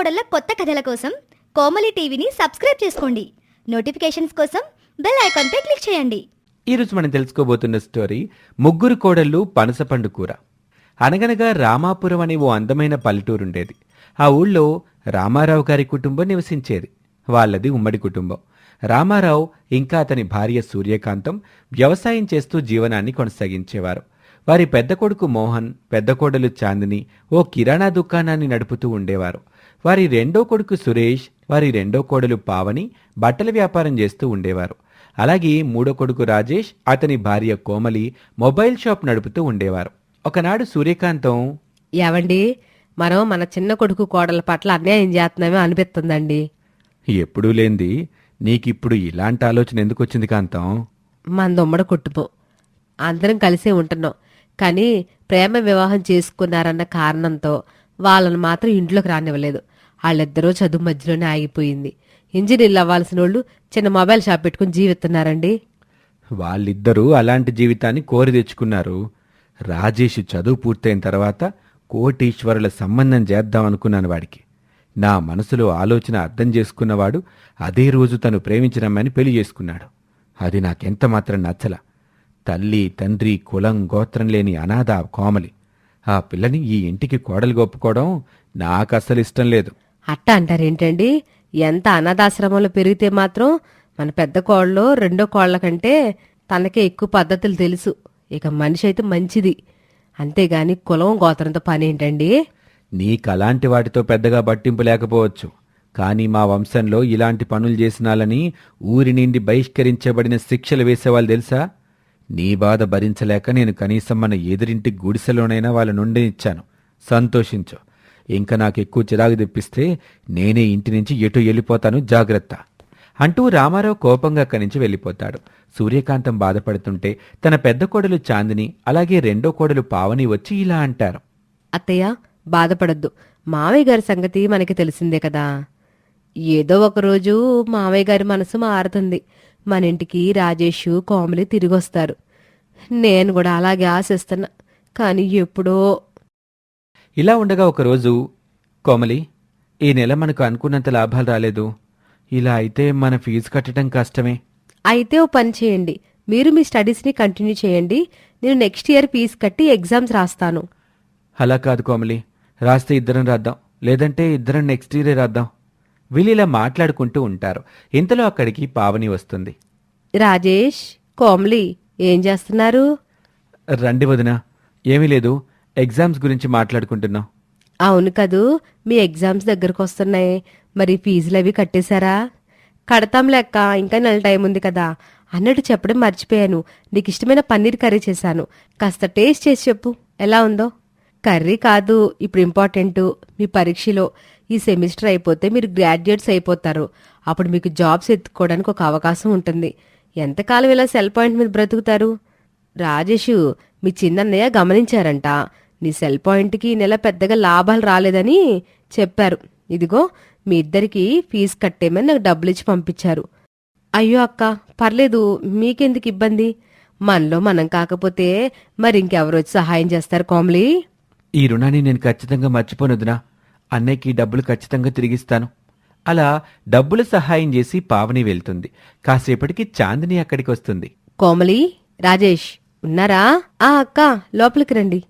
కోడళ్ళ కొత్త కథల కోసం కోమలి టీవీని సబ్స్క్రైబ్ చేసుకోండి. నోటిఫికేషన్స్ కోసం బెల్ ఐకాన్పై క్లిక్ చేయండి. ఈరోజు మనం తెలుసుకోబోతున్న స్టోరీ ముగ్గురు కోడళ్ళు పనసపండు కూర. అనగనగా రామాపురం అనే ఓ అందమైన పల్లెటూరు ఉండేది. ఆ ఊళ్ళో రామారావు గారి కుటుంబం నివసించేది. వాళ్ళది ఉమ్మడి కుటుంబం. రామారావు ఇంకా అతని భార్య సూర్యకాంతం వ్యవసాయం చేస్తూ జీవనాన్ని కొనసాగించేవారు. వారి పెద్ద కొడుకు మోహన్ పెద్ద కోడలు చాందిని ఓ కిరాణా దుకాణాన్ని నడుపుతూ ఉండేవారు. వారి రెండో కొడుకు సురేష్ వారి రెండో కోడలు పావని బట్టల వ్యాపారం చేస్తూ ఉండేవారు. అలాగే మూడో కొడుకు రాజేష్ అతని భార్య కోమలి మొబైల్ షాప్ నడుపుతూ ఉండేవారు. ఒకనాడు సూర్యకాంతం ఏవండి మనం మన చిన్న కొడుకు కోడల పట్ల అన్యాయం చేస్తున్నామో అనిపిస్తుందండి. ఎప్పుడూ లేంది. నీకిప్పుడు ఇలాంటి ఆలోచన ఎందుకు వచ్చింది కాంతం? మన దొమ్మడ కుటుంబం. అందరం కలిసే ఉంటున్నాం. కానీ ప్రేమ వివాహం చేసుకున్నారన్న కారణంతో వాళ్ళని మాత్రం ఇంట్లోకి రానివ్వలేదు. వాళ్ళిద్దరూ చదువు మధ్యలోనే ఆగిపోయింది. ఇంజనీర్లు అవ్వాల్సిన వాళ్ళు చిన్న మొబైల్ షాప్ పెట్టుకుని జీవిస్తున్నారండి. వాళ్ళిద్దరూ అలాంటి జీవితాన్ని కోరి తెచ్చుకున్నారు. రాజేష్ చదువు పూర్తయిన తర్వాత కోటీశ్వరుల సంబంధం చేద్దాం అనుకున్నాను వాడికి. నా మనసులో ఆలోచన అర్థం చేసుకున్నవాడు అదే రోజు తను ప్రేమించిన అమ్మాయిని పెళ్ళి చేసుకున్నాడు. అది నాకెంత మాత్రం నచ్చల. తల్లి తండ్రి కులం గోత్రం లేని అనాథ కోమలి. ఆ పిల్లని ఈ ఇంటికి కోడలు ఒప్పుకోవడం నాకు అస్సలు ఇష్టం లేదు. అట్ట అంటారేంటండి? ఎంత అనాథాశ్రమంలో పెరిగితే మాత్రం మన పెద్ద కోళ్ళలో రెండో కోళ్ళ కంటే తనకే ఎక్కువ పద్ధతులు తెలుసు. ఇక మనిషి అయితే మంచిది. అంతేగాని కులం గోత్రంతో పని ఏంటండి? నీకలాంటి వాటితో పెద్దగా పట్టింపు లేకపోవచ్చు. కానీ మా వంశంలో ఇలాంటి పనులు చేసినాలని ఊరి నుండి బహిష్కరించబడిన శిక్షలు వేసేవాళ్ళు తెలుసా? నీ బాధ భరించలేక నేను కనీసం మన ఎదురింటి గుడిసెలోనైనా వాళ్ళ నుండి ఇచ్చాను. సంతోషించు. ఇంకా నాకు ఎక్కువ చిరాకు తెప్పిస్తే నేనే ఇంటి నుంచి ఎటు వెళ్ళిపోతాను జాగ్రత్త. అంటూ రామారావు కోపంగా అక్కడి నుంచి వెళ్ళిపోతాడు. సూర్యకాంతం బాధపడుతుంటే తన పెద్ద కోడలు చాందిని అలాగే రెండో కోడలు పావని వచ్చి ఇలా అంటారు. అత్తయ్య బాధపడద్దు. మావయ్య గారి సంగతి మనకి తెలిసిందే కదా. ఏదో ఒకరోజు మావయ్య గారి మనసు మారుతుంది. మన ఇంటికి రాజేష్ కోమలి తిరిగొస్తారు. నేను కూడా అలాగే ఆశిస్తున్నా కానీ ఎప్పుడో. ఇలా ఉండగా ఒకరోజు కోమలి ఈ నెల మనకు అనుకున్నంత లాభాలు రాలేదు. ఇలా అయితే మన ఫీజు కట్టడం కష్టమే. అయితే ఓ పని చేయండి. మీరు మీ స్టడీస్ని కంటిన్యూ చేయండి. నేను నెక్స్ట్ ఇయర్ ఫీజు కట్టి ఎగ్జామ్స్ రాస్తాను. అలా కాదు కోమలి. రాస్తే ఇద్దరం రాద్దాం. లేదంటే ఇద్దరం నెక్స్ట్ ఇయరే రాద్దాం. వీళ్ళు ఇలా మాట్లాడుకుంటూ ఉంటారు. ఇంతలో అక్కడికి పావని వస్తుంది. రాజేష్ కోమలి ఏం చేస్తున్నారు? రండి వదిన ఏమీ లేదు. ఎగ్జామ్స్ గురించి మాట్లాడుకుంటున్నాం. అవును కదూ మీ ఎగ్జామ్స్ దగ్గరకు వస్తున్నాయి. మరి ఫీజులు అవి కట్టేశారా? కడతాం లెక్క ఇంకా నెల టైం ఉంది కదా. అన్నట్టు చెప్పడం మర్చిపోయాను. నీకు ఇష్టమైన పన్నీర్ కర్రీ చేశాను. కాస్త టేస్ట్ చేసి చెప్పు ఎలా ఉందో. కర్రీ కాదు ఇప్పుడు ఇంపార్టెంట్. మీ పరీక్షలో ఈ సెమిస్టర్ అయిపోతే మీరు గ్రాడ్యుయేట్స్ అయిపోతారు. అప్పుడు మీకు జాబ్స్ ఎత్తుకోవడానికి ఒక అవకాశం ఉంటుంది. ఎంతకాలం ఇలా సెల్ పాయింట్ మీద బ్రతుకుతారు? రాజేషు మీ చిన్నన్నయ్య గమనించారంట. నీ సెల్ పాయింట్కి ఈ నెల పెద్దగా లాభాలు రాలేదని చెప్పారు. ఇదిగో మీ ఇద్దరికి ఫీజు కట్టేమని నాకు డబ్బులు ఇచ్చి పంపించారు. అయ్యో అక్క పర్లేదు మీకెందుకు ఇబ్బంది? మనలో మనం కాకపోతే మరి ఇంకెవరు వచ్చి సహాయం చేస్తారు కోమలి? ఈ రుణాన్ని నేను ఖచ్చితంగా మర్చిపోనొద్దునా? అన్నయ్యకి డబ్బులు ఖచ్చితంగా తిరిగిస్తాను. అలా డబ్బులు సహాయం చేసి పావని వెళ్తుంది. కాసేపటికి చాందిని అక్కడికి వస్తుంది. కోమలి రాజేష్ ఉన్నారా? ఆ అక్క లోపలికి రండి.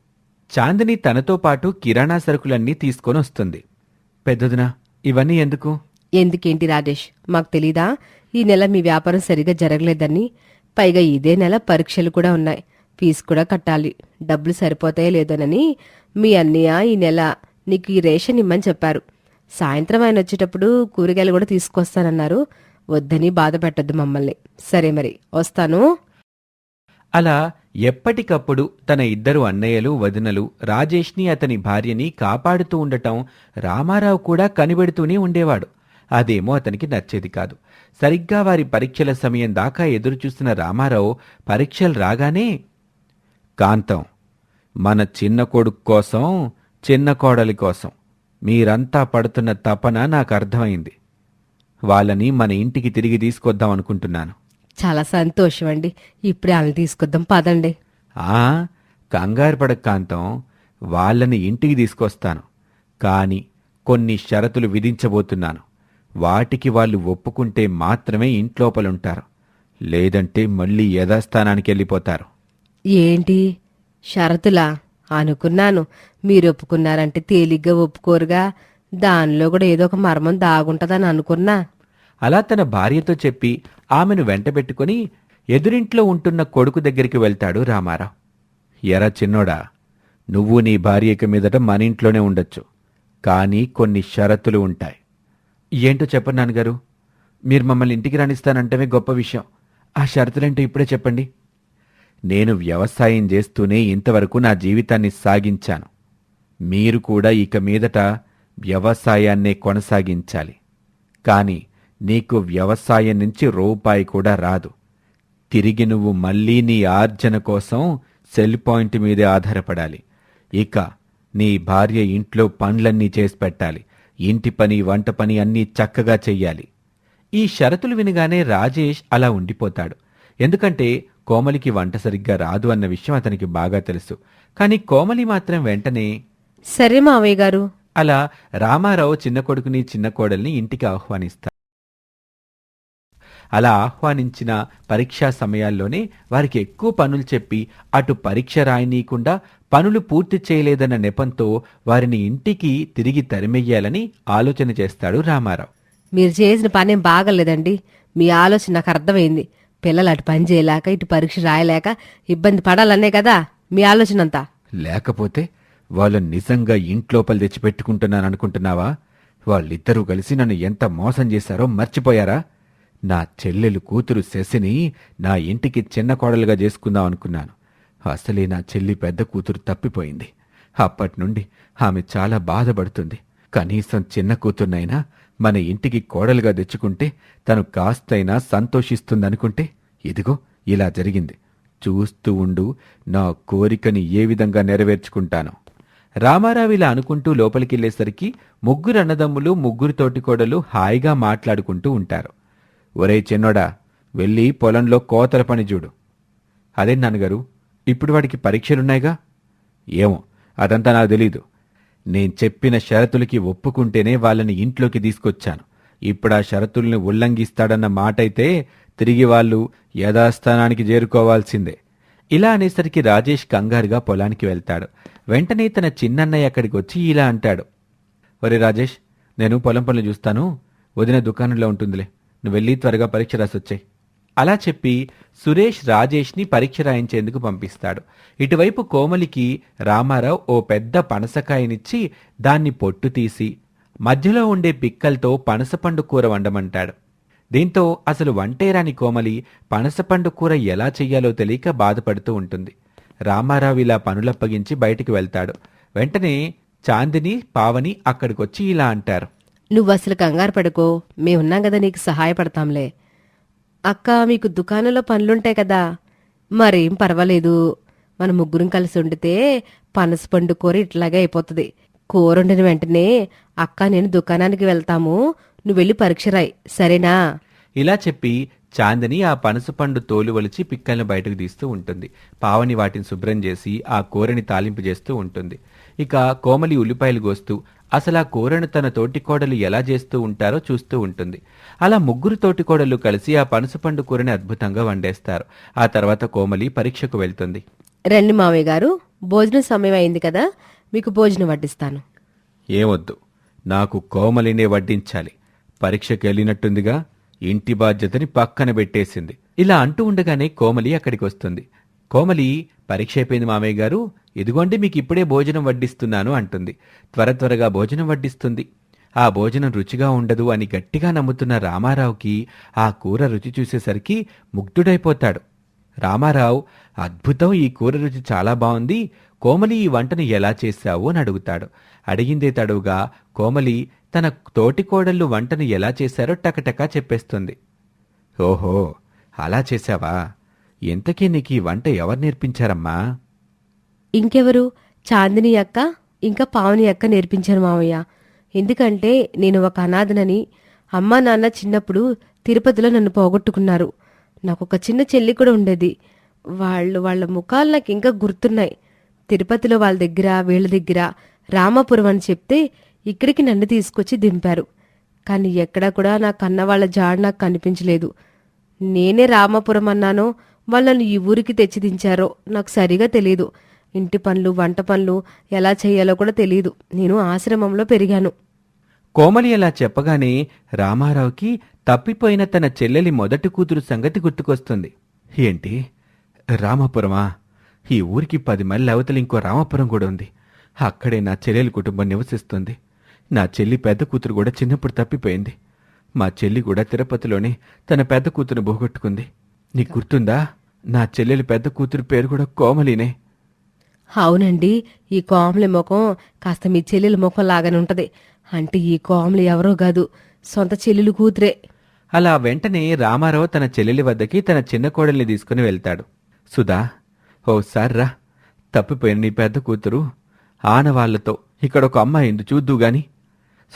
చాందిని తనతో పాటు కిరాణా సరుకులన్నీ తీసుకొని వస్తుంది. పెద్దదినా ఇవన్నీ ఎందుకు? ఎందుకేంటి రాజేష్? మాకు తెలీదా? ఈ నెల మీ వ్యాపారం సరిగా జరగలేదని. పైగా ఇదే నెల పరీక్షలు కూడా ఉన్నాయి. ఫీజు కూడా కట్టాలి. డబ్బులు సరిపోతాయో లేదోనని మీ అన్నయ్య ఈ నెల నీకు ఈ రేషన్ ఇమ్మని చెప్పారు. సాయంత్రం ఆయన వచ్చేటప్పుడు కూరగాయలు కూడా తీసుకొస్తానన్నారు. వద్దని బాధ పెట్టద్దు మమ్మల్ని. సరే మరి వస్తాను. అలా ఎప్పటికప్పుడు తన ఇద్దరు అన్నయ్యలు వదినలు రాజేష్ని అతని భార్యని కాపాడుతూ ఉండటం రామారావు కూడా కనిపెడుతూనే ఉండేవాడు. అదేమో అతనికి నచ్చేది కాదు. సరిగ్గా వారి పరీక్షల సమయం దాకా ఎదురుచూస్తున్న రామారావు పరీక్షలు రాగానే కాంతం మన చిన్న కొడుకు కోసం చిన్న కోడలి కోసం. మీరంతా పడుతున్న తపన నాకు అర్థమైంది. వాళ్ళని మన ఇంటికి తిరిగి తీసుకొద్దాం అనుకుంటున్నాను. చాలా సంతోషం అండి ఇప్పుడే వాళ్ళని తీసుకొద్దాం. పదండి. ఆ కంగారు పడక కాంతం. వాళ్ళని ఇంటికి తీసుకొస్తాను. కాని కొన్ని షరతులు విధించబోతున్నాను. వాటికి వాళ్ళు ఒప్పుకుంటే మాత్రమే ఇంట్లోపలుంటారు. లేదంటే మళ్ళీ యథాస్థానానికి వెళ్ళిపోతారు. ఏంటి? షరతులా? అనుకున్నాను. మీరు ఒప్పుకున్నారంటే తేలిగ్గా ఒప్పుకోరుగా. దానిలో కూడా ఏదో ఒక మర్మం దాగుంటదని అనుకున్నా. అలా తన భార్యతో చెప్పి ఆమెను వెంటబెట్టుకుని ఎదురింట్లో ఉంటున్న కొడుకు దగ్గరికి వెళ్తాడు రామారావు. ఎరా చిన్నోడా నువ్వు నీ భార్యకి మీదట మన ఇంట్లోనే ఉండొచ్చు. కానీ కొన్ని షరతులు ఉంటాయి. ఏంటో చెప్పండి నాన్నగారు. మీరు మమ్మల్ని ఇంటికి రాణిస్తానంటమే గొప్ప విషయం. ఆ షరతులేంటో ఇప్పుడే చెప్పండి. నేను వ్యవసాయం చేస్తూనే ఇంతవరకు నా జీవితాన్ని సాగించాను. మీరు కూడా ఇక మీదట వ్యవసాయాన్నే కొనసాగించాలి. కాని నీకు వ్యవసాయం నుంచి రూపాయి కూడా రాదు. తిరిగి నువ్వు మళ్ళీ నీ ఆర్జన కోసం సెల్ పాయింట్ మీదే ఆధారపడాలి. ఇక నీ భార్య ఇంట్లో పనులన్నీ చేసి పెట్టాలి. ఇంటి పని వంట పని అన్నీ చక్కగా చెయ్యాలి. ఈ షరతులు వినగానే రాజేష్ అలా ఉండిపోతాడు. ఎందుకంటే కోమలికి వంట సరిగ్గా రాదు అన్న విషయం అతనికి బాగా తెలుసు. కానీ కోమలి మాత్రం వెంటనే సరే మావయ్య గారు. అలా రామారావు చిన్న కొడుకుని చిన్న కోడల్ని ఇంటికి ఆహ్వానిస్తాడు అలా ఆహ్వానించిన పరీక్షా సమయాల్లోనే వారికి ఎక్కువ పనులు చెప్పి అటు పరీక్ష రాయనీయకుండా పనులు పూర్తి చేయలేదన్న నెపంతో వారిని ఇంటికి తిరిగి తరిమెయ్యాలని ఆలోచన చేస్తాడు రామారావు. మీరు చేసిన పనేం బాగలేదండి. మీ ఆలోచన నాకు అర్థమైంది. పిల్లలు అటు పని చేయలేక ఇటు పరీక్ష రాయలేక ఇబ్బంది పడాలనే కదా మీ ఆలోచన అంతా లేకపోతే వాళ్ళు నిజంగా ఇంట్లోపల తెచ్చిపెట్టుకుంటున్నాను అనుకుంటున్నావా? వాళ్ళిద్దరూ కలిసి నన్ను ఎంత మోసం చేశారో మర్చిపోయారా? నా చెల్లెలు కూతురు శశిని నా ఇంటికి చిన్న కోడలుగా చేసుకుందాం అనుకున్నాను. అసలే నా చెల్లి పెద్ద కూతురు తప్పిపోయింది. అప్పటి నుండి ఆమె చాలా బాధపడుతుంది. కనీసం చిన్న కూతుర్నైనా మన ఇంటికి కోడలుగా తెచ్చుకుంటే తను కాస్తైనా సంతోషిస్తుందనుకుంటే ఇదిగో ఇలా జరిగింది. చూస్తూ ఉండు నా కోరికని ఏ విధంగా నెరవేర్చుకుంటాను. రామారావు ఇలా అనుకుంటూ లోపలికెళ్ళేసరికి ముగ్గురు అన్నదమ్ములు ముగ్గురు తోటికోడలు హాయిగా మాట్లాడుకుంటూ ఉంటారు. ఒరే చిన్నోడా వెళ్ళి పొలంలో కోతల పని చూడు. అదే నాన్నగారు? ఇప్పుడు వాడికి పరీక్షలున్నాయిగా? ఏమో అదంతా నాకు తెలీదు. నేను చెప్పిన షరతులకి ఒప్పుకుంటేనే వాళ్ళని ఇంట్లోకి తీసుకొచ్చాను. ఇప్పుడు ఆ షరతుల్ని ఉల్లంఘిస్తాడన్న మాటైతే తిరిగి వాళ్ళు యథాస్థానానికి చేరుకోవాల్సిందే. ఇలా అనేసరికి రాజేష్ కంగారుగా పొలానికి వెళ్తాడు. వెంటనే తన చిన్నన్నయ్య అక్కడికి వచ్చి ఇలా అంటాడు. ఒరే రాజేష్ నేను పొలం పనులు చూస్తాను. వదిన దుకాణంలో ఉంటుందిలే. నువ్వు వెళ్ళి త్వరగా పరీక్ష రాసొచ్చాయి అలా చెప్పి సురేష్ రాజేష్ని పరీక్ష రాయించేందుకు పంపిస్తాడు. ఇటువైపు కోమలికి రామారావు ఓ పెద్ద పనసకాయనిచ్చి దాన్ని పొట్టు తీసి మధ్యలో ఉండే పిక్కలతో పనసపండు కూర వండమంటాడు. దీంతో అసలు వంటేరాని కోమలి పనసపండు కూర ఎలా చెయ్యాలో తెలియక బాధపడుతూ ఉంటుంది. రామారావు ఇలా పనులప్పగించి బయటికి వెళ్తాడు. వెంటనే చాందిని పావని అక్కడికొచ్చి ఇలా అంటారు. నువ్వు అసలు కంగారు పడుకో మేమున్నాం కదా నీకు సహాయపడతాంలే. అక్క మీకు దుకాణంలో పనులుంటాయి కదా. మరేం పర్వాలేదు. మన ముగ్గురం కలిసి వండితే పనసపండు కూర ఇట్లాగే అయిపోతుంది. కూర వండిన వెంటనే అక్క నేను దుకాణానికి వెళ్తాము. నువ్వు వెళ్ళి పరీక్ష రాయి. సరేనా? ఇలా చెప్పి చాందిని ఆ పనసపండు తోలు వలిచి పిక్కల్ని బయటకు తీస్తూ ఉంటుంది. పావని వాటిని శుభ్రం చేసి ఆ కూరని తాలింపు చేస్తూ ఉంటుంది. ఇక కోమలి ఉల్లిపాయలు కోస్తూ అసలు ఆ కూరను తన తోటికోడలు ఎలా చేస్తూ ఉంటారో చూస్తూ ఉంటుంది. అలా ముగ్గురు తోటికోడలు కలిసి ఆ పనసపండు కూరని అద్భుతంగా వండేస్తారు. ఆ తర్వాత కోమలి పరీక్షకు వెళ్తుంది. రండి మావయ్య గారు భోజనం సమయం అయింది కదా మీకు భోజనం వడ్డిస్తాను. ఏవద్దు నాకు కోమలినే వడ్డించాలి. పరీక్షకి వెళ్ళినట్టుందిగా ఇంటి బాధ్యతని పక్కన పెట్టేసింది. ఇలా అంటూ ఉండగానే కోమలి అక్కడికి వస్తుంది. కోమలి పరీక్ష అయిపోయింది మామయ్య గారు. ఇదిగోండి మీకు ఇప్పుడే భోజనం వడ్డిస్తున్నాను అంటుంది. త్వర త్వరగా భోజనం వడ్డిస్తుంది. ఆ భోజనం రుచిగా ఉండదు అని గట్టిగా నమ్ముతున్న రామారావుకి ఆ కూర రుచి చూసేసరికి ముగ్ధుడైపోతాడు. రామారావు అద్భుతం ఈ కూర రుచి చాలా బాగుంది. కోమలి ఈ వంటను ఎలా చేశావు అని అడుగుతాడు. అడిగిందే తడువుగా కోమలి తన తోటి కోడళ్ళు వంటను ఎలా చేశారో టకటకా చెప్పేస్తుంది. ఓహో అలా చేశావా? ఎంతకీ నీకు ఈ వంట ఎవరు నేర్పించారమ్మా? ఇంకెవరు? చాందిని అక్క ఇంకా పావని అక్క నేర్పించారు మావయ్య. ఎందుకంటే నేను ఒక అనాథనని అమ్మా నాన్న చిన్నప్పుడు తిరుపతిలో నన్ను పోగొట్టుకున్నారు. నాకు ఒక చిన్న చెల్లి కూడా ఉండేది. వాళ్ళు వాళ్ళ ముఖాలు నాకు ఇంకా గుర్తున్నాయి. తిరుపతిలో వాళ్ళ దగ్గర వీళ్ళ దగ్గర రామాపురం అని చెప్తే ఇక్కడికి నన్ను తీసుకొచ్చి దింపారు. కానీ ఎక్కడా కూడా నా కన్న వాళ్ళ జాడ నాకు కనిపించలేదు. నేనే రామాపురం అన్నానో వాళ్ళని ఈ ఊరికి తెచ్చి దించారో నాకు సరిగా తెలియదు ఇంటి పనులు వంట పనులు ఎలా చేయాలో కూడా తెలియదు నేను ఆశ్రమంలో పెరిగాను. కోమలి అలా చెప్పగానే రామారావుకి తప్పిపోయిన తన చెల్లెలి మొదటి కూతురు సంగతి గుర్తుకొస్తుంది. ఏంటి? రామాపురమా? ఈ ఊరికి పది మైళ్ళ అవతల ఇంకో రామాపురం కూడా ఉంది. అక్కడే నా చెల్లెలి కుటుంబం నివసిస్తుంది. నా చెల్లి పెద్ద కూతురు కూడా చిన్నప్పుడు తప్పిపోయింది. మా చెల్లి కూడా తిరుపతిలోనే తన పెద్ద కూతురు పోగొట్టుకుంది. నీకు గుర్తుందా? నా చెల్లెలి పెద్ద కూతురు పేరు కూడా కోమలినే. అవునండి ఈ కోమలి ముఖం కాస్త మీ చెల్లెల ముఖం లాగానే ఉంటది. అంటే ఈ కోమలి ఎవరో కాదు సొంత చెల్లెలు కూతురే. అలా వెంటనే రామారావు తన చెల్లెలి వద్దకి తన చిన్న కోడల్ని తీసుకుని వెళ్తాడు. సుధా ఓసారి రా తప్పిపోయిన నీ పెద్ద కూతురు ఆనవాళ్ళతో ఇక్కడ ఒక అమ్మాయి ఉంది చూద్దు గాని.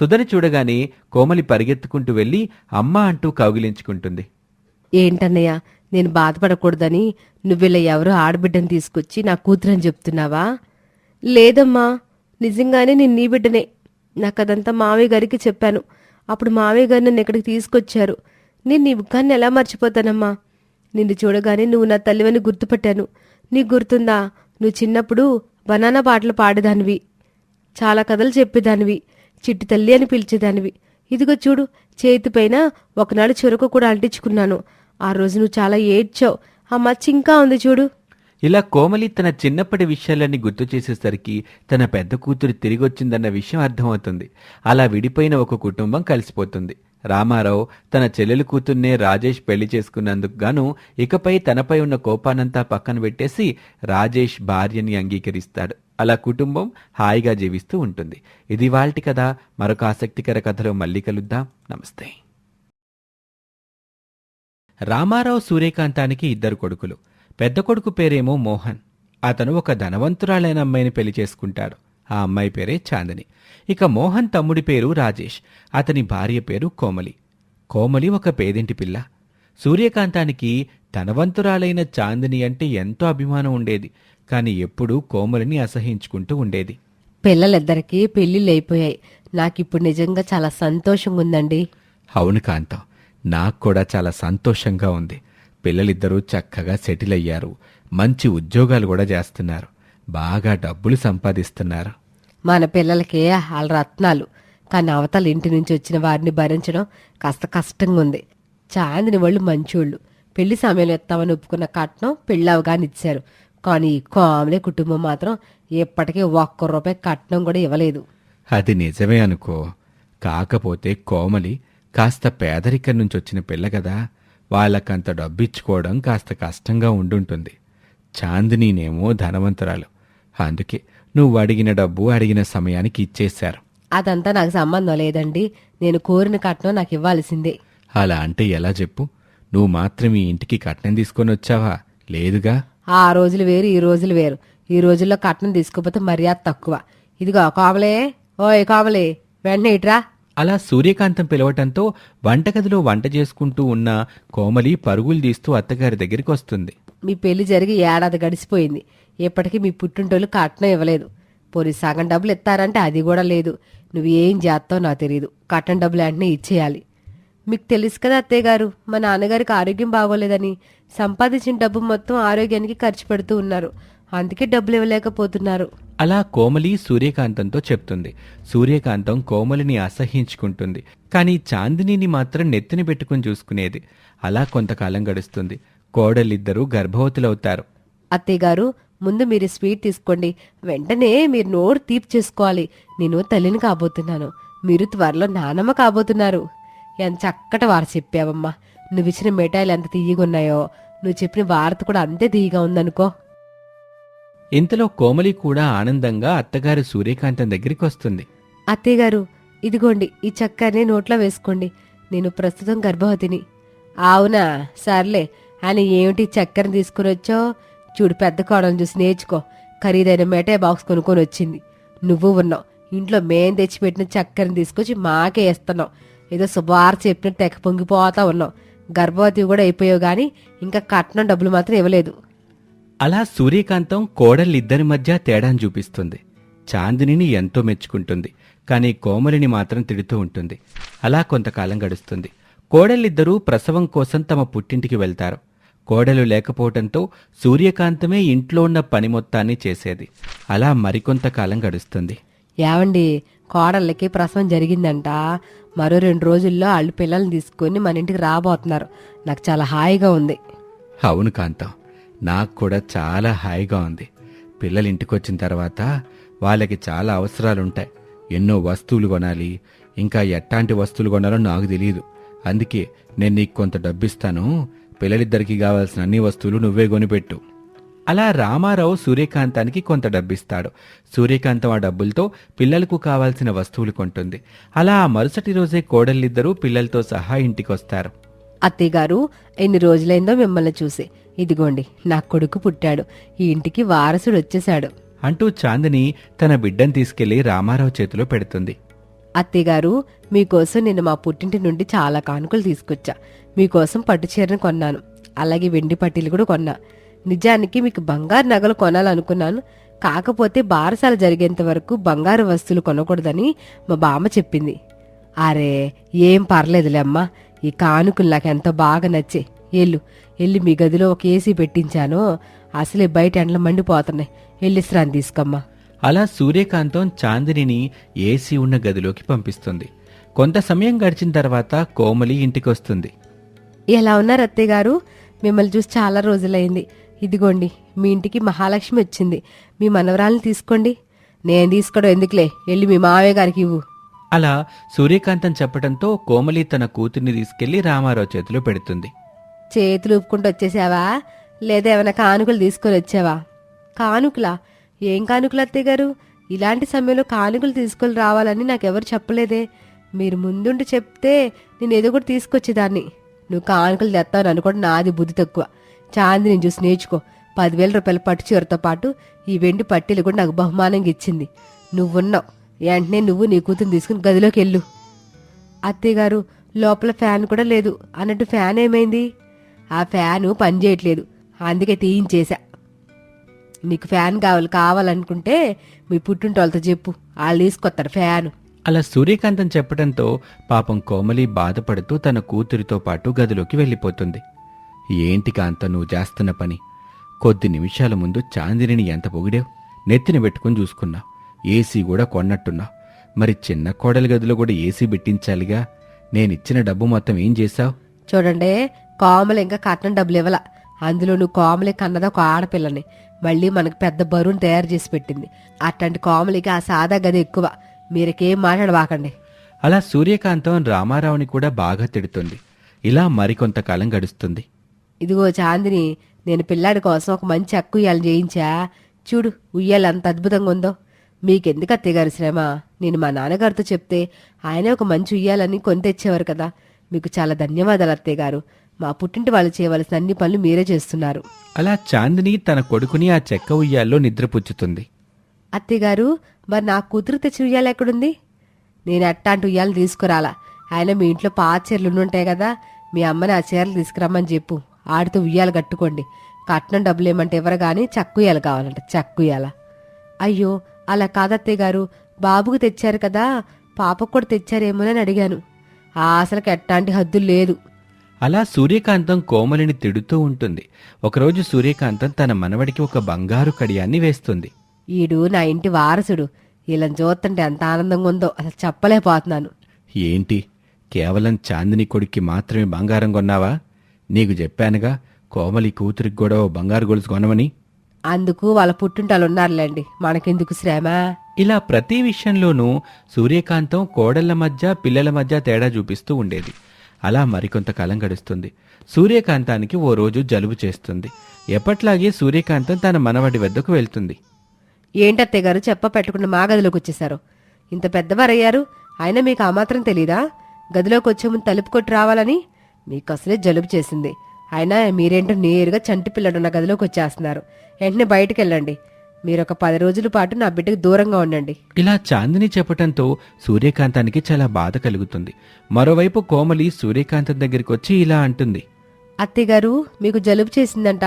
సుధని చూడగానే కోమలి పరిగెత్తుకుంటూ వెళ్ళి అమ్మ అంటూ కౌగిలించుకుంటుంది. ఏంటన్నయ్య నేను బాధపడకూడదని నువ్విలా ఎవరో ఆడబిడ్డని తీసుకొచ్చి నా కూతురని చెప్తున్నావా? లేదమ్మా నిజంగానే నేను నీ బిడ్డనే. నాకు అదంతా మావయ్య గారికి చెప్పాను. అప్పుడు మావయ్య గారు నన్ను ఇక్కడికి తీసుకొచ్చారు. నేను నీ ముఖాన్ని ఎలా మర్చిపోతానమ్మా? నిన్ను చూడగానే నువ్వు నా తల్లివని గుర్తుపట్టాను. నీకు గుర్తుందా? నువ్వు చిన్నప్పుడు బనానా పాటలు పాడేదానివి. చాలా కథలు చెప్పేదానివి. చిట్టి తల్లి అని పిలిచేదానివి. ఇదిగో చూడు చేతిపైన ఒకనాడు చెరుకు కూడా అంటించుకున్నాను. ఆ రోజు నువ్వు చాలా ఏడ్చావు. ఆ మచ్చ ఇంకా ఉంది చూడు. ఇలా కోమలి తన చిన్నప్పటి విషయాలన్నీ గుర్తు చేసేసరికి తన పెద్ద కూతురు తిరిగొచ్చిందన్న విషయం అర్థమవుతుంది. అలా విడిపోయిన ఒక కుటుంబం కలిసిపోతుంది. రామారావు తన చెల్లెలు కూతుర్నే రాజేష్ పెళ్ళి చేసుకున్నందుకు గాను ఇకపై తనపై ఉన్న కోపానంతా పక్కన పెట్టేసి రాజేష్ భార్యని అంగీకరిస్తాడు. అలా కుటుంబం హాయిగా జీవిస్తూ ఉంటుంది. ఇది వాల్టి కథ. మరొక ఆసక్తికర కథలో మళ్ళీ కలుద్దాం. నమస్తే. రామారావు సూర్యకాంతానికి ఇద్దరు కొడుకులు. పెద్ద కొడుకు పేరేమో మోహన్. అతను ఒక ధనవంతురాలైన అమ్మాయిని పెళ్ళి చేసుకుంటాడు. ఆ అమ్మాయి పేరే చాందిని. ఇక మోహన్ తమ్ముడి పేరు రాజేష్. అతని భార్య పేరు కోమలి. కోమలి ఒక పేదింటి పిల్ల. సూర్యకాంతానికి ధనవంతురాలైన చాందిని అంటే ఎంతో అభిమానం ఉండేది. కాని ఎప్పుడూ కోమలిని అసహించుకుంటూ ఉండేది. పిల్లలిద్దరికీ పెళ్ళిళ్ళు అయిపోయాయి నాకిప్పుడు నిజంగా చాలా సంతోషంగా ఉందండి అవును కాంతం. నాకు కూడా చాలా సంతోషంగా ఉంది. పిల్లలిద్దరూ చక్కగా సెటిల్ అయ్యారు. మంచి ఉద్యోగాలు కూడా చేస్తున్నారు. బాగా డబ్బులు సంపాదిస్తున్నారు. మన పిల్లలకి వాళ్ళ రత్నాలు. కానీ అవతల ఇంటి నుంచి వచ్చిన వారిని భరించడం కాస్త కష్టంగా ఉంది. చాందిని వాళ్ళు మంచోళ్ళు. పెళ్ళి సమయంలో ఎత్తామని ఒప్పుకున్న కట్నం పెళ్ళి అవగానే ఇచ్చారు. కానీ కామలే కుటుంబం మాత్రం ఎప్పటికీ ఒక్క రూపాయి కట్నం కూడా ఇవ్వలేదు. అది నిజమే అనుకో. కాకపోతే కోమలి కాస్త పేదరికం నుంచి వచ్చిన పిల్ల కదా వాళ్ళకంత డబ్బిచ్చుకోవడం కాస్త కష్టంగా ఉండుంటుంది. చాందినీనేమో ధనవంతురాలు. అందుకే నువ్వు అడిగిన డబ్బు అడిగిన సమయానికి ఇచ్చేశారు. అదంతా నాకు సంబంధం లేదండి. నేను కోరిన కట్నం నాకు ఇవ్వాల్సిందే. అలా అంటే ఎలా చెప్పు? నువ్వు మాత్రం ఈ ఇంటికి కట్నం తీసుకొని వచ్చావా? లేదుగా? ఆ రోజులు వేరు ఈ రోజులు వేరు. ఈ రోజుల్లో కట్నం తీసుకోపోతే మర్యాద తక్కువ. ఇదిగో కావలే. ఓయ్ కావలే. వెంటనే ఇట్రా. అలా సూర్యకాంతం పిలవటంతో వంటగదిలో వంట చేసుకుంటూ ఉన్న కోమలి పరుగులు తీస్తూ అత్తగారి దగ్గరికి వస్తుంది. మీ పెళ్ళి జరిగి ఏడాది గడిచిపోయింది. ఇప్పటికీ మీ పుట్టింటోళ్ళు కట్నం ఇవ్వలేదు. పోనీ సగం డబ్బులు ఇస్తారంటే అది కూడా లేదు. నువ్వు ఏం చేస్తావు నాకు తెలియదు కట్నం డబ్బులు వెంటనే ఇచ్చేయాలి. మీకు తెలుసు కదా అత్తయ్య గారు మా నాన్నగారికి ఆరోగ్యం బాగోలేదని. సంపాదించిన డబ్బు మొత్తం ఆరోగ్యానికి ఖర్చు పెడుతూ ఉన్నారు. అందుకే డబ్బులు ఇవ్వలేకపోతున్నారు. అలా కోమలి సూర్యకాంతంతో చెప్తుంది. సూర్యకాంతం కోమలిని అసహించుకుంటుంది. కానీ చాందినిని మాత్రం నెత్తిన పెట్టుకుని చూసుకునేది. అలా కొంతకాలం గడుస్తుంది. కోడలిద్దరూ గర్భవతులవుతారు. అత్తయ్య గారు ముందు మీరు స్వీట్ తీసుకోండి. వెంటనే మీరు నోరు తీపి చేసుకోవాలి. నేను తల్లిని కాబోతున్నాను. మీరు త్వరలో నానమ్మ కాబోతున్నారు. ఎంత చక్కటి వారు చెప్పావమ్మా. నువ్వు ఇచ్చిన మిఠాయిలు ఎంత తీయగున్నాయో నువ్వు చెప్పిన వార్త కూడా అంతే తీయగా ఉందనుకో. ఇంతలో కోమలి కూడా ఆనందంగా అత్తగారు సూర్యకాంతం దగ్గరికి వస్తుంది. అత్తయ్యగారు ఇదిగోండి ఈ చక్కర్ని నోట్లో వేసుకోండి. నేను ప్రస్తుతం గర్భవతిని. అవునా? సర్లే. అని ఏమిటి చక్కెరని తీసుకుని వచ్చో చూడు పెద్ద కోడలు చూసి నేర్చుకో. ఖరీదైన మెటే బాక్స్ కొనుక్కొని వచ్చింది. నువ్వు ఉన్నావు. ఇంట్లో మేం తెచ్చిపెట్టిన చక్కెరని తీసుకొచ్చి మాకే ఇస్తున్నావు. ఏదో శుభార్ చెప్పినట్టు తెగ పొంగిపోతా ఉన్నావు. గర్భవతి కూడా అయిపోయావు కానీ ఇంకా కట్నం డబ్బులు మాత్రం ఇవ్వలేదు. అలా సూర్యకాంతం కోడలిద్దరి మధ్య తేడాను చూపిస్తుంది. చాందినిని ఎంతో మెచ్చుకుంటుంది కానీ కోమలిని మాత్రం తిడుతూ ఉంటుంది. అలా కొంతకాలం గడుస్తుంది. కోడలిద్దరూ ప్రసవం కోసం తమ పుట్టింటికి వెళ్తారు. కోడలు లేకపోవడంతో సూర్యకాంతమే ఇంట్లో ఉన్న పని మొత్తాన్ని చేసేది. అలా మరికొంతకాలం గడుస్తుంది. ఏవండి కోడళ్ళకి ప్రసవం జరిగిందంట. మరో రెండు రోజుల్లో వాళ్ళు పిల్లల్ని తీసుకొని మన ఇంటికి రాబోతున్నారు. నాకు చాలా హాయిగా ఉంది. అవును కాంతం. నాకు కూడా చాలా హాయిగా ఉంది. పిల్లలు ఇంటికి వచ్చిన తర్వాత వాళ్ళకి చాలా అవసరాలుంటాయి. ఎన్నో వస్తువులు కొనాలి. ఇంకా ఎట్లాంటి వస్తువులు కొనాలో నాకు తెలియదు అందుకే నేను నీకు కొంత డబ్బిస్తాను. పిల్లలిద్దరికి కావాల్సిన అన్ని వస్తువులు నువ్వే కొనిపెట్టు. అలా రామారావు సూర్యకాంతానికి కొంత డబ్బిస్తాడు. సూర్యకాంతం ఆ డబ్బులతో పిల్లలకు కావాల్సిన వస్తువులు కొంటుంది. అలా ఆ మరుసటి రోజే కోడళ్ళిద్దరూ పిల్లలతో సహా ఇంటికొస్తారు. అత్తయ్య గారు ఎన్ని రోజులైందో మిమ్మల్ని చూసి. ఇదిగోండి నా కొడుకు పుట్టాడు. ఈ ఇంటికి వారసుడు వచ్చేశాడు. అంటూ చాందిని తన బిడ్డను తీసుకెళ్ళి రామారావు చేతిలో పెడుతుంది. అత్తయ్య గారు మీకోసం నేను మా పుట్టింటి నుండి చాలా కానుకలు తీసుకొచ్చా. మీకోసం పట్టు చీరను కొన్నాను. అలాగే వెండి పట్టీలు కూడా కొన్నా. నిజానికి మీకు బంగారు నగలు కొనాలనుకున్నాను. కాకపోతే బారసాల జరిగేంత వరకు బంగారు వస్తువులు కొనకూడదని మా బామ్మ చెప్పింది. అరే ఏం పర్లేదులే అమ్మా. ఈ కానుకలు నాకు ఎంతో బాగా నచ్చే ఎల్లు ఎల్లి మీ గదిలో ఒక ఏసీ పెట్టించాను. అసలే బయట ఎండలు మండిపోతున్నాయి. ఎల్లిస్రాని తీసుకోమ్మా. అలా సూర్యకాంతం చాందినిని ఏసీ ఉన్న గదిలోకి పంపిస్తుంది. కొంత సమయం గడిచిన తర్వాత కోమలి ఇంటికొస్తుంది. ఎలా ఉన్నారు అత్తయ్య గారు? మిమ్మల్ని చూసి చాలా రోజులైంది. ఇదిగోండి మీ ఇంటికి మహాలక్ష్మి వచ్చింది. మీ మనవరాలను తీసుకోండి. నేను తీసుకోవడం ఎందుకులే? వెళ్ళి మీ మావయ్య గారికి ఇవ్వు. అలా సూర్యకాంతం చెప్పడంతో కోమలి తన కూతుర్ని తీసుకెళ్ళి రామారావు చేతిలో పెడుతుంది. చేతులు ఊపుకుంటూ వచ్చేసావా? లేదా ఏమైనా కానుకలు తీసుకొని వచ్చావా? కానుకలా? ఏం కానుకలు అత్తయ్య గారు? ఇలాంటి సమయంలో కానుకలు తీసుకొని రావాలని నాకెవరు చెప్పలేదే. మీరు ముందుండి చెప్తే నేను ఏదో కూడా తీసుకొచ్చేదాన్ని. నువ్వు కానుకలు తెస్తావు అనుకోండి నాది బుద్ధి తక్కువ. చాందిని చూసి నేర్చుకో. పదివేల రూపాయల పట్టు చీరతో పాటు ఈ వెండి పట్టీలు కూడా నాకు బహుమానంగా ఇచ్చింది. నువ్వున్నావు. వెంటనే నువ్వు నీ కూతురు తీసుకుని గదిలోకి వెళ్ళు. అత్తయ్య గారు లోపల ఫ్యాన్ కూడా లేదు. అన్నట్టు ఫ్యాన్ ఏమైంది? ఆ ఫ్యాను పనిచేయట్లేదు అందుకే తీయించేశా. నీకు ఫ్యాన్ కావాలి కావాలనుకుంటే మీ పుట్టింటోళ్ళతో చెప్పు. వాళ్ళు తీసుకొస్తారు ఫ్యాను. అలా సూర్యకాంతం చెప్పడంతో పాపం కోమలి బాధపడుతూ తన కూతురితో పాటు గదిలోకి వెళ్ళిపోతుంది. ఏంటి కాంత నువ్వు చేస్తున్న పని? కొద్ది నిమిషాల ముందు చాందినిని ఎంత పొగిడావు? నెత్తిన పెట్టుకుని చూసుకున్నావు ఏసీ కూడా కొన్నట్టున్నావు మరి చిన్న కోడలి గదిలో కూడా ఏసీ పెట్టించాలిగా? నేనిచ్చిన డబ్బు మొత్తం ఏం చేశావు? చూడండి కోమలు ఇంకా కట్నం డబ్బులు ఇవ్వాల. అందులో నువ్వు కోమలి కన్నదా ఒక ఆడపిల్లని. మళ్ళీ మనకు పెద్ద బరువును తయారు చేసి పెట్టింది. అట్లాంటి కోమలికి ఆ సాదా గది ఎక్కువ. మీరకేం మాట్లాడవాకండి అలా సూర్యకాంతం రామారావుని కూడా బాగా తిడుతుంది. ఇలా మరికొంతకాలం గడుస్తుంది. ఇదిగో చాందిని నేను పిల్లాడి కోసం ఒక మంచి అక్కు ఉయ్యాలు చేయించా. చూడు ఉయ్యాలు అంత అద్భుతంగా ఉందో. మీకెందుకు అత్తయ్య గారి శ్రమ? నేను మా నాన్నగారితో చెప్తే ఆయనే ఒక మంచి ఉయ్యాలని కొని తెచ్చేవారు కదా. మీకు చాలా ధన్యవాదాలు అత్తయ్య గారు. మా పుట్టింటి వాళ్ళు చేయవలసిన అన్ని పనులు మీరే చేస్తున్నారు. అలా చాందిని తన కొడుకుని ఆ చెక్క ఉయ్యాల్లో నిద్రపుచ్చుతుంది. అత్తయ్య గారు మరి నా కూతురు తెచ్చి ఉయ్యాలు ఎక్కడుంది? నేను అట్టాంటి ఉయ్యాలు తీసుకురాలా. ఆయన మీ ఇంట్లో పాత చీరలు ఉంటాయి కదా మీ అమ్మని ఆ చీరలు తీసుకురమ్మని చెప్పు. ఆడితో ఉయ్యాలు కట్టుకోండి. కట్నం డబ్బులు ఏమంటే ఎవరు కానీ చక్కుయ్యాలు కావాలంట చక్కుయ్యాల అయ్యో అలా కాదత్తయ్య గారు బాబుకు తెచ్చారు కదా పాపకు కూడా తెచ్చారేమోనని అడిగాను. ఆ అసలుకి ఎట్టాంటి హద్దులు లేదు. అలా సూర్యకాంతం కోమలిని తిడుతూ ఉంటుంది. ఒకరోజు సూర్యకాంతం తన మనవడికి ఒక బంగారు కడియాన్ని వేస్తుంది. ఈడు నా ఇంటి వారసుడు. వీళ్ళని చూస్తుంటే ఎంత ఆనందంగా ఉందో అసలు చెప్పలేకపోతున్నాను. ఏంటి? కేవలం చాందిని కొడుక్కి మాత్రమే బంగారం కొన్నావా? నీకు చెప్పానుగా కోమలి కూతురికి కూడా ఓ బంగారు గొలుసు కొనమని. అందుకు వాళ్ళ పుట్టింటాలు ఉన్నారులేండి. మనకెందుకు శ్రమ? ఇలా ప్రతి విషయంలోనూ సూర్యకాంతం కోడళ్ళ మధ్య పిల్లల మధ్య తేడా చూపిస్తూ ఉండేది. అలా మరికొంతకాలం గడుస్తుంది. సూర్యకాంతానికి ఓ రోజు జలుబు చేస్తుంది. ఎప్పట్లాగే సూర్యకాంతం తన మనవడి వద్దకు వెళ్తుంది. ఏంటత్తయ్య గారు చెప్ప పెట్టకుండా మా గదిలోకి వచ్చేసారు ఇంత పెద్దవారయ్యారు. అయినా మీకు ఆ మాత్రం తెలీదా? గదిలోకి వచ్చే ముందు తలుపు కొట్టి రావాలని? మీకు అసలే జలుబు చేసింది. అయినా మీరేంటో నేరుగా చంటి పిల్లడు నా గదిలోకి వచ్చేస్తున్నారు. వెంటనే బయటికి వెళ్ళండి. మీరు ఒక పది రోజుల పాటు నా బిడ్డకు దూరంగా ఉండండి. ఇలా చాందిని చెప్పటంతో సూర్యకాంతానికి చాలా బాధ కలుగుతుంది. మరోవైపు కోమలి సూర్యకాంతం దగ్గరికి వచ్చి ఇలా అంటుంది. అత్తయ్య గారు మీకు జలుబు చేసిందంట.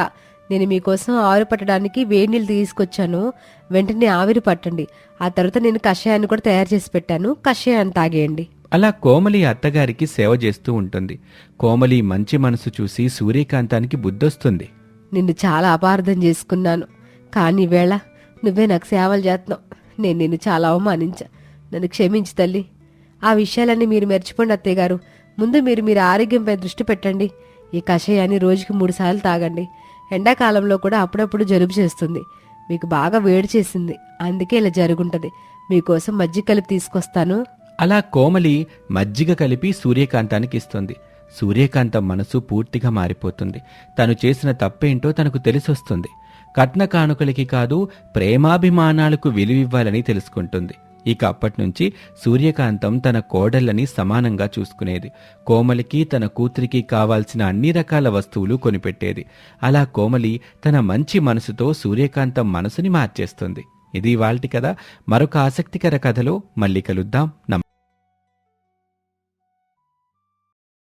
నేను మీకోసం ఆవిరి పట్టడానికి వేడి నీళ్ళు తీసుకొచ్చాను. వెంటనే ఆవిరి పట్టండి. ఆ తర్వాత నేను కషాయాన్ని కూడా తయారు చేసి పెట్టాను. కషాయాన్ని తాగేయండి. అలా కోమలి అత్తగారికి సేవ చేస్తూ ఉంటుంది. కోమలి మంచి మనసు చూసి సూర్యకాంతానికి బుద్ధొస్తుంది. నిన్ను చాలా అపార్థం చేసుకున్నాను. కానీ వేళ నువ్వే నాకు సేవలు చేస్తున్నావు. నేను నిన్ను చాలా అవమానించా. నన్ను క్షమించి తల్లి. ఆ విషయాలన్నీ మీరు మర్చిపోండి అత్తయ్య గారు. ముందు మీరు మీరు ఆరోగ్యంపై దృష్టి పెట్టండి. ఈ కషాయాన్ని రోజుకి మూడుసార్లు తాగండి. ఎండాకాలంలో కూడా అప్పుడప్పుడు జలుబు చేస్తుంది. మీకు బాగా వేడి చేసింది. అందుకే ఇలా జరుగుంటది. మీకోసం మజ్జిగ కలిపి తీసుకొస్తాను. అలా కోమలి మజ్జిగ కలిపి సూర్యకాంతానికి ఇస్తుంది. సూర్యకాంతం మనసు పూర్తిగా మారిపోతుంది. తను చేసిన తప్పేంటో తనకు తెలిసొస్తుంది. కట్న కానుకలకి కాదు ప్రేమాభిమానాలకు విలువివ్వాలని తెలుసుకుంటుంది. ఇక అప్పటి నుంచి సూర్యకాంతం తన కోడళ్ళని సమానంగా చూసుకునేది. కోమలికి తన కూతురికి కావాల్సిన అన్ని రకాల వస్తువులు కొనిపెట్టేది. అలా కోమలి తన మంచి మనసుతో సూర్యకాంతం మనసుని మార్చేస్తుంది. ఇది వాళ్ళటి కదా మరొక ఆసక్తికర కథలో మళ్ళీ కలుద్దాం.